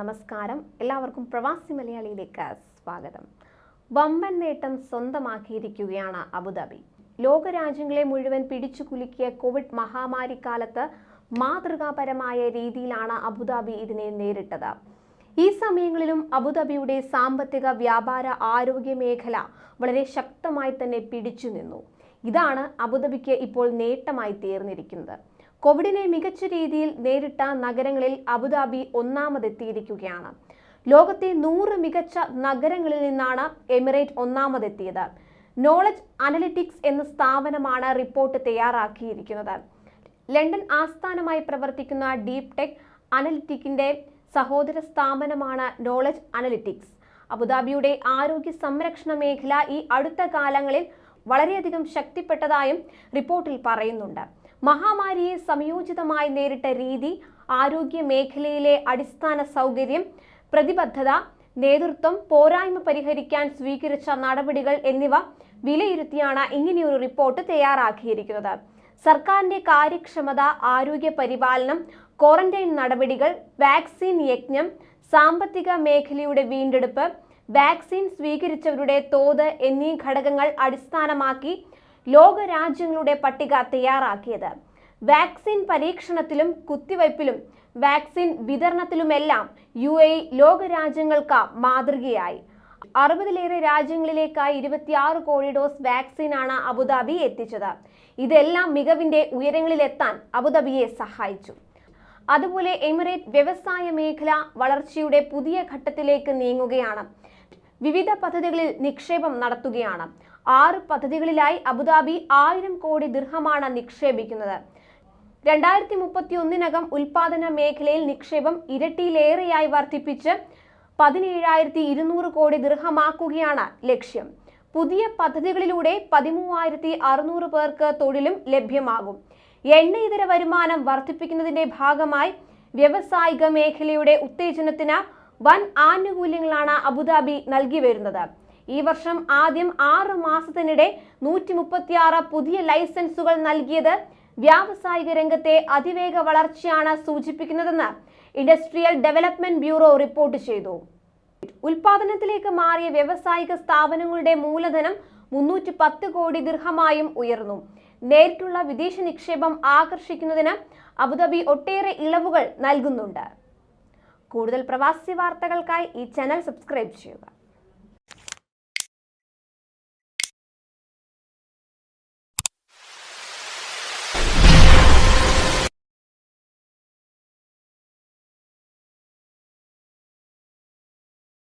നമസ്കാരം. എല്ലാവർക്കും പ്രവാസി മലയാളിയിലേക്ക് സ്വാഗതം. വമ്പൻ നേട്ടം സ്വന്തമാക്കിയിരിക്കുകയാണ് അബുദാബി. ലോകരാജ്യങ്ങളെ മുഴുവൻ പിടിച്ചു കുലുക്കിയ കോവിഡ് മഹാമാരി കാലത്ത് മാതൃകാപരമായ രീതിയിലാണ് അബുദാബി ഇതിനെ നേരിട്ടത്. ഈ സമയങ്ങളിലും അബുദാബിയുടെ സാമ്പത്തിക വ്യാപാര ആരോഗ്യ മേഖല വളരെ ശക്തമായി തന്നെ പിടിച്ചു നിന്നു. ഇതാണ് അബുദാബിക്ക് ഇപ്പോൾ നേട്ടമായി തീർന്നിരിക്കുന്നത്. കോവിഡിനെ മികച്ച രീതിയിൽ നേരിട്ട നഗരങ്ങളിൽ അബുദാബി ഒന്നാമതെത്തിയിരിക്കുകയാണ്. ലോകത്തെ നൂറ് മികച്ച നഗരങ്ങളിൽ നിന്നാണ് എമിറേറ്റ് ഒന്നാമതെത്തിയത്. നോളജ് അനലിറ്റിക്സ് എന്ന സ്ഥാപനമാണ് റിപ്പോർട്ട് തയ്യാറാക്കിയിരിക്കുന്നത്. ലണ്ടൻ ആസ്ഥാനമായി പ്രവർത്തിക്കുന്ന ഡീപ് ടെക് അനലിറ്റിക്കിന്റെ സഹോദര സ്ഥാപനമാണ് നോളജ് അനലിറ്റിക്സ്. അബുദാബിയുടെ ആരോഗ്യ സംരക്ഷണ മേഖല ഈ അടുത്ത കാലങ്ങളിൽ വളരെയധികം ശക്തിപ്പെട്ടതായും റിപ്പോർട്ടിൽ പറയുന്നുണ്ട്. മഹാമാരിയെ സംയോജിതമായി നേരിട്ട രീതി ആരോഗ്യ മേഖലയിലെ അടിസ്ഥാന സൗകര്യം പ്രതിബദ്ധത നേതൃത്വം പോരായ്മ പരിഹരിക്കാൻ സ്വീകരിച്ച നടപടികൾ എന്നിവ വിലയിരുത്തിയാണ് ഇങ്ങനെയൊരു റിപ്പോർട്ട് തയ്യാറാക്കിയിരിക്കുന്നത്. സർക്കാരിന്റെ കാര്യക്ഷമത ആരോഗ്യ പരിപാലനം ക്വാറന്റൈൻ നടപടികൾ വാക്സിൻ യജ്ഞം സാമ്പത്തിക മേഖലയുടെ വീണ്ടെടുപ്പ് വാക്സിൻ സ്വീകരിച്ചവരുടെ തോത് എന്നീ ഘടകങ്ങൾ അടിസ്ഥാനമാക്കി ലോകരാജ്യങ്ങളുടെ പട്ടിക തയ്യാറാക്കിയത്. വാക്സിൻ പരീക്ഷണത്തിലും കുത്തിവയ്പ്പിലും വാക്സിൻ വിതരണത്തിലുമെല്ലാം യു എ ലോകരാജ്യങ്ങൾക്ക് മാതൃകയായി. അറുപതിലേറെ രാജ്യങ്ങളിലേക്കായി ഇരുപത്തിയാറ് കോടി ഡോസ് വാക്സിനാണ് അബുദാബി എത്തിച്ചത്. ഇതെല്ലാം മികവിന്റെ ഉയരങ്ങളിലെത്താൻ അബുദാബിയെ സഹായിച്ചു. അതുപോലെ എമിറേറ്റ് വ്യവസായ മേഖല വളർച്ചയുടെ പുതിയ ഘട്ടത്തിലേക്ക് നീങ്ങുകയാണ്. വിവിധ പദ്ധതികളിൽ നിക്ഷേപം നടത്തുകയാണ്. ആറ് പദ്ധതികളിലായി അബുദാബി ആയിരം കോടി ദീർഘമാണ് നിക്ഷേപിക്കുന്നത്. രണ്ടായിരത്തി മുപ്പത്തി ഒന്നിനകം ഉൽപാദന മേഖലയിൽ നിക്ഷേപം ഇരട്ടിയിലേറെയായി വർദ്ധിപ്പിച്ച് പതിനേഴായിരത്തി ഇരുന്നൂറ് കോടി ദീർഘമാക്കുകയാണ് ലക്ഷ്യം. പുതിയ പദ്ധതികളിലൂടെ പതിമൂവായിരത്തി അറുന്നൂറ് പേർക്ക് തൊഴിലും ലഭ്യമാകും. എണ്ണ ഇതര വരുമാനം വർദ്ധിപ്പിക്കുന്നതിന്റെ ഭാഗമായി വ്യവസായിക മേഖലയുടെ ഉത്തേജനത്തിന് വൻ ആനുകൂല്യങ്ങളാണ് അബുദാബി നൽകി വരുന്നത്. ഈ വർഷം ആദ്യം ആറ് മാസത്തിനിടെ നൂറ്റി മുപ്പത്തിയാറ് പുതിയ ലൈസൻസുകൾ നൽകിയത് വ്യാവസായിക രംഗത്തെ അതിവേഗ വളർച്ചയാണ് സൂചിപ്പിക്കുന്നതെന്ന് ഇൻഡസ്ട്രിയൽ ഡെവലപ്മെന്റ് ബ്യൂറോ റിപ്പോർട്ട് ചെയ്തു. ഉൽപാദനത്തിലേക്ക് മാറിയ വ്യവസായിക സ്ഥാപനങ്ങളുടെ മൂലധനം മുന്നൂറ്റി പത്ത് കോടി ദീർഘമായും ഉയർന്നു. നേരിട്ടുള്ള വിദേശ നിക്ഷേപം ആകർഷിക്കുന്നതിന് അബുദാബി ഒട്ടേറെ ഇളവുകൾ നൽകുന്നുണ്ട്. കൂടുതൽ പ്രവാസി വാർത്തകൾക്കായി ഈ ചാനൽ സബ്സ്ക്രൈബ് ചെയ്യുക.